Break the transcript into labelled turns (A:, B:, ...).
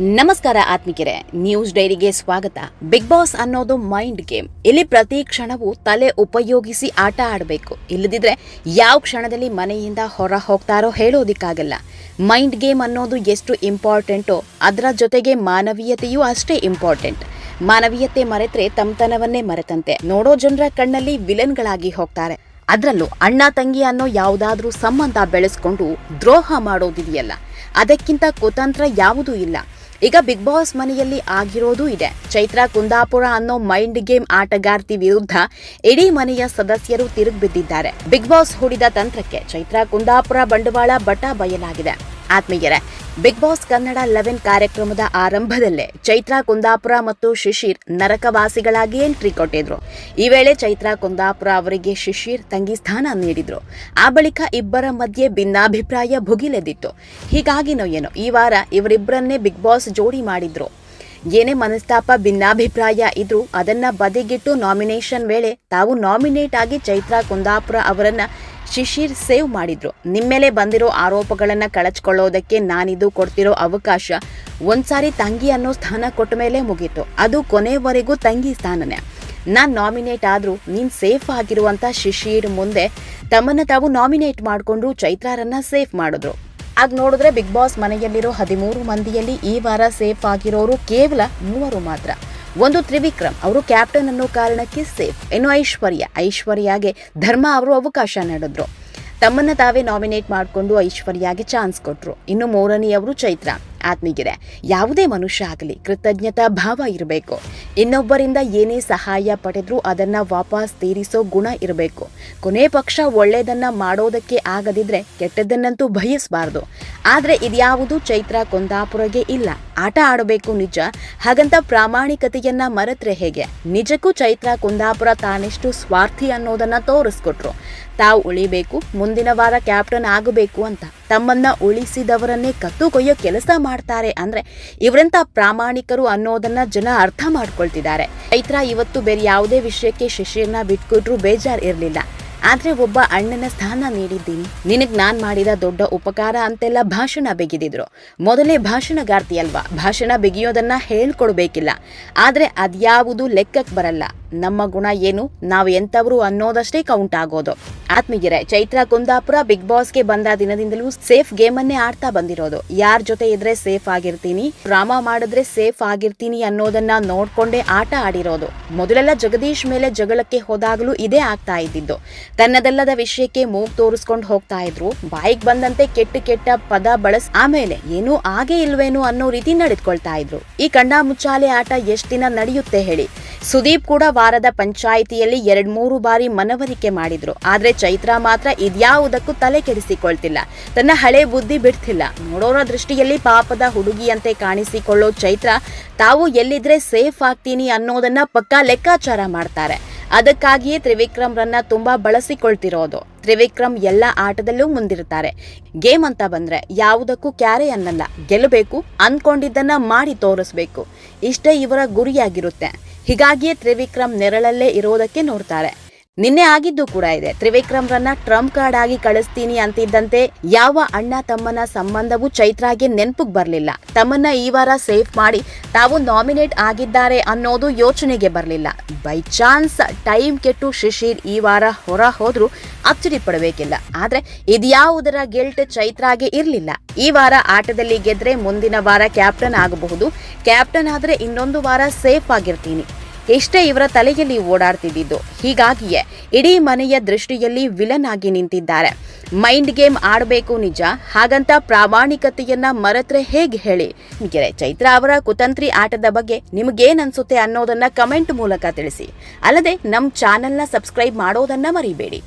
A: ನಮಸ್ಕಾರ ಆತ್ಮಿಕರೆ ನ್ಯೂಸ್ ಡೈರಿಗೆ ಸ್ವಾಗತ. ಬಿಗ್ ಬಾಸ್ ಅನ್ನೋದು ಮೈಂಡ್ ಗೇಮ್ ಇಲ್ಲಿ ಪ್ರತಿ ಕ್ಷಣವೂ ತಲೆ ಉಪಯೋಗಿಸಿ ಆಟ ಆಡಬೇಕು. ಇಲ್ಲದಿದ್ರೆ ಯಾವ ಕ್ಷಣದಲ್ಲಿ ಮನೆಯಿಂದ ಹೊರ ಹೋಗ್ತಾರೋ ಹೇಳೋದಿಕ್ಕಾಗಲ್ಲ. ಮೈಂಡ್ ಗೇಮ್ ಅನ್ನೋದು ಎಷ್ಟು ಇಂಪಾರ್ಟೆಂಟೋ ಅದರ ಜೊತೆಗೆ ಮಾನವೀಯತೆಯೂ ಅಷ್ಟೇ ಇಂಪಾರ್ಟೆಂಟ್ ಮಾನವೀಯತೆ ಮರೆತ್ರೆ ತಮ್ತನವನ್ನೇ ಮರೆತಂತೆ. ನೋಡೋ ಜನರ ಕಣ್ಣಲ್ಲಿ ವಿಲನ್ಗಳಾಗಿ ಹೋಗ್ತಾರೆ. ಅದರಲ್ಲೂ ಅಣ್ಣ ತಂಗಿ ಅನ್ನೋ ಯಾವುದಾದ್ರೂ ಸಂಬಂಧ ಬೆಳೆಸ್ಕೊಂಡು ದ್ರೋಹ ಮಾಡೋದಿದೆಯಲ್ಲ. ಅದಕ್ಕಿಂತ ಕುತಂತ್ರ ಯಾವುದೂ ಇಲ್ಲ. ಈಗ ಬಿಗ್ ಬಾಸ್ ಮನೆಯಲ್ಲಿ ಆಗಿರೋದು ಇದೆ. ಚೈತ್ರ ಕುಂದಾಪುರ ಅನ್ನೋ ಮೈಂಡ್ ಗೇಮ್ ಆಟಗಾರ್ತಿ ವಿರುದ್ಧ ಇಡೀ ಮನೆಯ ಸದಸ್ಯರು ತಿರುಗಿ ಬಿದ್ದಿದ್ದಾರೆ ಬಿಗ್ ಬಾಸ್ ಹೂಡಿದ ತಂತ್ರಕ್ಕೆ ಚೈತ್ರ ಕುಂದಾಪುರ ಬಂಡವಾಳ ಬಟ ಬಯಲಾಗಿದೆ. ಆತ್ಮೀಯರೇ ಬಿಗ್ ಬಾಸ್ ಕನ್ನಡ ಲೆವೆನ್ ಕಾರ್ಯಕ್ರಮದ ಆರಂಭದಲ್ಲೇ ಚೈತ್ರಾ ಕುಂದಾಪುರ ಮತ್ತು ಶಿಶಿರ್ ನರಕವಾಸಿಗಳಾಗಿ ಎಂಟ್ರಿ ಕೊಟ್ಟಿದ್ರು. ಈ ವೇಳೆ ಚೈತ್ರಾ ಕುಂದಾಪುರ ಅವರಿಗೆ ಶಿಶಿರ್ ತಂಗಿ ಸ್ಥಾನ ನೀಡಿದ್ರು. ಆ ಬಳಿಕ ಇಬ್ಬರ ಮಧ್ಯೆ ಭಿನ್ನಾಭಿಪ್ರಾಯ ಭುಗಿಲೆದ್ದಿತ್ತು ಹೀಗಾಗಿನೋ ಏನೋ, ಈ ವಾರ ಇವರಿಬ್ಬರನ್ನೇ ಬಿಗ್ ಬಾಸ್ ಜೋಡಿ ಮಾಡಿದ್ರು. ಏನೇ ಮನಸ್ತಾಪ, ಭಿನ್ನಾಭಿಪ್ರಾಯ ಇದ್ರೂ ಅದನ್ನ ಬದಿಗಿಟ್ಟು ನಾಮಿನೇಷನ್ ವೇಳೆ ತಾವು ನಾಮಿನೇಟ್ ಆಗಿ ಚೈತ್ರಾ ಕುಂದಾಪುರ ಅವರನ್ನ ಶಿಶಿರ್ ಸೇವ್ ಮಾಡಿದ್ರು. ನಿಮ್ಮೇಲೆ ಬಂದಿರೋ ಆರೋಪಗಳನ್ನು ಕಳಚ್ಕೊಳ್ಳೋದಕ್ಕೆ ನಾನಿದು ಕೊಡ್ತಿರೋ ಅವಕಾಶ ಒಂದ್ಸಾರಿ ತಂಗಿ ಅನ್ನೋ ಸ್ಥಾನ ಕೊಟ್ಟ ಮೇಲೆ ಮುಗೀತು. ಅದು ಕೊನೆವರೆಗೂ ತಂಗಿ ಸ್ಥಾನನೇ. ನಾನು ನಾಮಿನೇಟ್ ಆದರೂ ನೀನು ಸೇಫ್ ಆಗಿರುವಂಥ ಶಿಶಿರ್ ಮುಂದೆ ತಮ್ಮನ್ನು ತಾವು ನಾಮಿನೇಟ್ ಮಾಡಿಕೊಂಡು ಚೈತ್ರಾರನ್ನ ಸೇಫ್ ಮಾಡಿದ್ರು. ಆಗ ನೋಡಿದ್ರೆ ಬಿಗ್ ಬಾಸ್ ಮನೆಯಲ್ಲಿರೋ ಹದಿಮೂರು ಮಂದಿಯಲ್ಲಿ ಈ ವಾರ ಸೇಫ್ ಆಗಿರೋರು ಕೇವಲ ಮೂವರು ಮಾತ್ರ. ಒಂದು ತ್ರಿವಿಕ್ರಮ್. ಅವರು ಕ್ಯಾಪ್ಟನ್ ಅನ್ನೋ ಕಾರಣಕ್ಕೆ ಸೇಫ್. ಇನ್ನು ಐಶ್ವರ್ಯ, ಐಶ್ವರ್ಯಾಗೆ ಧರ್ಮ ಅವರು ಅವಕಾಶ ನೀಡಿದ್ರು. ತಮ್ಮನ್ನ ತಾವೇ ನಾಮಿನೇಟ್ ಮಾಡಿಕೊಂಡು ಐಶ್ವರ್ಯಾಗೆ ಚಾನ್ಸ್ ಕೊಟ್ಟರು ಇನ್ನು ಮೂರನೆಯವರು ಚೈತ್ರ ಆತ್ಮೀಗಿದೆ ಯಾವುದೇ ಮನುಷ್ಯ ಆಗಲಿ ಕೃತಜ್ಞತಾ ಭಾವ ಇರಬೇಕು. ಇನ್ನೊಬ್ಬರಿಂದ ಏನೇ ಸಹಾಯ ಪಡೆದ್ರೂ ಅದನ್ನ ವಾಪಸ್ ತೀರಿಸೋ ಗುಣ ಇರಬೇಕು. ಕೊನೆ ಪಕ್ಷ ಒಳ್ಳೆಯದನ್ನು ಮಾಡೋದಕ್ಕೆ ಆಗದಿದ್ರೆ ಕೆಟ್ಟದ್ದನ್ನಂತೂ ಬಯಸಬಾರ್ದು. ಆದ್ರೆ ಇದ್ಯಾವುದು ಚೈತ್ರ ಕುಂದಾಪುರಗೆ ಇಲ್ಲ. ಆಟ ಆಡಬೇಕು ನಿಜ. ಹಾಗಂತ ಪ್ರಾಮಾಣಿಕತೆಯನ್ನ ಮರೆತ್ರೆ ಹೇಗೆ? ನಿಜಕ್ಕೂ ಚೈತ್ರ ಕುಂದಾಪುರ ತಾನೆಷ್ಟು ಸ್ವಾರ್ಥಿ ಅನ್ನೋದನ್ನ ತೋರಿಸ್ಕೊಟ್ರು. ತಾವು ಉಳಿಬೇಕು, ಮುಂದಿನ ವಾರ ಕ್ಯಾಪ್ಟನ್ ಆಗಬೇಕು ಅಂತ. ತಮ್ಮನ್ನ ಉಳಿಸಿದವರನ್ನೇ ಕತ್ತು ಕೊಯ್ಯೋ ಕೆಲಸ ಮಾಡ್ತಾರೆ ಅಂದ್ರೆ ಇವರೆಂತ ಪ್ರಾಮಾಣಿಕರು ಅನ್ನೋದನ್ನ ಜನ ಅರ್ಥ ಮಾಡ್ಕೊಳ್ತಿದ್ದಾರೆ. ಚೈತ್ರ ಇವತ್ತು ಬೇರೆ ಯಾವುದೇ ವಿಷಯಕ್ಕೆ ಶಿಶಿರ್ನ ಬಿಟ್ಕೊಟ್ರು ಬೇಜಾರ್ ಇರಲಿಲ್ಲ. ಆದ್ರೆ ಒಬ್ಬ ಅಣ್ಣನ ಸ್ಥಾನ ನೀಡಿದ್ದೀನಿ. ನಿನಗ್ ನಾನ್ ಮಾಡಿದ ದೊಡ್ಡ ಉಪಕಾರ ಅಂತೆಲ್ಲ ಭಾಷಣ ಬೆಗಿದಿದ್ರು. ಮೊದಲೇ ಭಾಷಣಗಾರ್ತಿ ಅಲ್ವಾ? ಭಾಷಣ ಬೆಗೆಯೋದನ್ನ ಹೇಳ್ಕೊಡ್ಬೇಕಿಲ್ಲ. ಆದ್ರೆ ಅದ್ಯಾವುದು ಲೆಕ್ಕಕ್ಕೆ ಬರಲ್ಲ. ನಮ್ಮ ಗುಣ ಏನು? ನಾವು ಎಂಥವ್ರು ಅನ್ನೋದಷ್ಟೇ ಕೌಂಟ್ ಆಗೋದು. ಆತ್ಮೀಯರೇ, ಚೈತ್ರ ಕುಂದಾಪುರ ಬಿಗ್ ಬಾಸ್ಗೆ ಬಂದ ದಿನದಿಂದಲೂ ಸೇಫ್ ಗೇಮ್ ಅನ್ನೇ ಆಡ್ತಾ ಬಂದಿರೋದು. ಯಾರ ಜೊತೆ ಇದ್ರೆ ಸೇಫ್ ಆಗಿರ್ತೀನಿ, ಡ್ರಾಮಾ ಮಾಡಿದ್ರೆ ಸೇಫ್ ಆಗಿರ್ತೀನಿ ಅನ್ನೋದನ್ನ ನೋಡ್ಕೊಂಡೇ ಆಟ ಆಡಿರೋದು. ಮೊದಲೆಲ್ಲ ಜಗದೀಶ್ ಮೇಲೆ ಜಗಳಕ್ಕೆ ಹೋದಾಗಲೂ ಇದೇ ಆಗ್ತಾ ಇದ್ದಿದ್ದು. ತನ್ನದಲ್ಲದ ವಿಷಯಕ್ಕೆ ಮೂಗ್ ತೋರಿಸ್ಕೊಂಡು ಹೋಗ್ತಾ ಇದ್ರು. ಬಾಯಿಗೆ ಬಂದಂತೆ ಕೆಟ್ಟ ಕೆಟ್ಟ ಪದ ಬಳಸ್ ಆಮೇಲೆ ಏನೂ ಆಗೇ ಇಲ್ವೇನು ಅನ್ನೋ ರೀತಿ ನಡೆದುಕೊಳ್ತಾ ಇದ್ರು. ಈ ಕಣ್ಣ ಮುಚ್ಚಾಲೆ ಆಟ ಎಷ್ಟು ದಿನ ನಡೆಯುತ್ತೆ ಹೇಳಿ. ಸುದೀಪ್ ಕೂಡ ವಾರದ ಪಂಚಾಯಿತಿಯಲ್ಲಿ ಎರಡ್ ಮೂರು ಬಾರಿ ಮನವರಿಕೆ ಮಾಡಿದ್ರು. ಆದ್ರೆ ಚೈತ್ರ ಮಾತ್ರ ಇದ್ಯಾವುದಕ್ಕೂ ತಲೆ ಕೆಡಿಸಿಕೊಳ್ತಿಲ್ಲ. ತನ್ನ ಹಳೆ ಬುದ್ಧಿ ಬಿಡ್ತಿಲ್ಲ. ನೋಡೋರ ದೃಷ್ಟಿಯಲ್ಲಿ ಪಾಪದ ಹುಡುಗಿಯಂತೆ ಕಾಣಿಸಿಕೊಳ್ಳೋ ಚೈತ್ರ ತಾವು ಎಲ್ಲಿದ್ರೆ ಸೇಫ್ ಆಗ್ತೀನಿ ಅನ್ನೋದನ್ನ ಪಕ್ಕಾ ಲೆಕ್ಕಾಚಾರ ಮಾಡ್ತಾರೆ. ಅದಕ್ಕಾಗಿಯೇ ತ್ರಿವಿಕ್ರಮ್ರನ್ನ ತುಂಬಾ ಬಳಸಿಕೊಳ್ತಿರೋದು. ತ್ರಿವಿಕ್ರಮ್ ಎಲ್ಲ ಆಟದಲ್ಲೂ ಮುಂದಿರ್ತಾರೆ. ಗೇಮ್ ಅಂತ ಬಂದ್ರೆ ಯಾವುದಕ್ಕೂ ಕ್ಯಾರೆ ಅನ್ನಲ್ಲ. ಗೆಲ್ಲಬೇಕು ಅನ್ಕೊಂಡಿದ್ದನ್ನ ಮಾಡಿ ತೋರಿಸ್ಬೇಕು. ಇಷ್ಟೇ ಇವರ ಗುರಿಯಾಗಿರುತ್ತೆ. ಹೀಗಾಗಿಯೇ ತ್ರಿವಿಕ್ರಮ್ ನೆರಳಲ್ಲೇ ಇರೋದಕ್ಕೆ ನೋಡ್ತಾರೆ. ನಿನ್ನೆ ಆಗಿದ್ದು ಕೂಡ ಇದೆ. ತ್ರಿವಿಕ್ರಮ್ರನ್ನ ಟ್ರಂಪ್ ಕಾರ್ಡ್ ಆಗಿ ಕಳಿಸ್ತೀನಿ ಅಂತಿದ್ದಂತೆ ಯಾವ ಅಣ್ಣ ತಮ್ಮನ ಸಂಬಂಧವು ಚೈತ್ರಾಗೆ ನೆನಪಿಗೆ ಬರಲಿಲ್ಲ. ತಮ್ಮನ್ನ ಈ ವಾರ ಸೇಫ್ ಮಾಡಿ ತಾವು ನಾಮಿನೇಟ್ ಆಗಿದ್ದಾರೆ ಅನ್ನೋದು ಯೋಚನೆಗೆ ಬರಲಿಲ್ಲ. ಬೈ ಚಾನ್ಸ್ ಟೈಮ್ ಕೆಟ್ಟು ಶಿಶಿರ್ ಈ ವಾರ ಹೊರ ಹೋದ್ರು ಅಚ್ಚರಿ ಪಡಬೇಕಿಲ್ಲ. ಆದ್ರೆ ಇದ್ಯಾವುದರ ಗೆಲ್ಟ್ ಚೈತ್ರಾಗೆ ಇರಲಿಲ್ಲ. ಈ ವಾರ ಆಟದಲ್ಲಿ ಗೆದ್ರೆ ಮುಂದಿನ ವಾರ ಕ್ಯಾಪ್ಟನ್ ಆಗಬಹುದು. ಕ್ಯಾಪ್ಟನ್ ಆದ್ರೆ ಇನ್ನೊಂದು ವಾರ ಸೇಫ್ ಆಗಿರ್ತೀನಿ. ಎಷ್ಟೇ ಇವರ ತಲೆಯಲ್ಲಿ ಓಡಾಡ್ತಿದ್ದು ಹೀಗಾಗಿಯೇ ಇಡೀ ಮನೆಯ ದೃಷ್ಟಿಯಲ್ಲಿ ವಿಲನ್ ಆಗಿ ನಿಂತಿದ್ದಾರೆ. ಮೈಂಡ್ ಗೇಮ್ ಆಡಬೇಕು ನಿಜ, ಹಾಗಂತ ಪ್ರಾಮಾಣಿಕತೆಯನ್ನ ಮರೆತ್ರೆ ಹೇಗೆ ಹೇಳಿ? ನಿಮಗೆ ಚೈತ್ರ ಅವರ ಕುತಂತ್ರಿ ಆಟದ ಬಗ್ಗೆ ನಿಮಗೇನ್ ಅನ್ಸುತ್ತೆ ಅನ್ನೋದನ್ನ ಕಮೆಂಟ್ ಮೂಲಕ ತಿಳಿಸಿ. ಅಲ್ಲದೆ ನಮ್ಮ ಚಾನೆಲ್ನ ಸಬ್ಸ್ಕ್ರೈಬ್ ಮಾಡೋದನ್ನ ಮರಿಬೇಡಿ.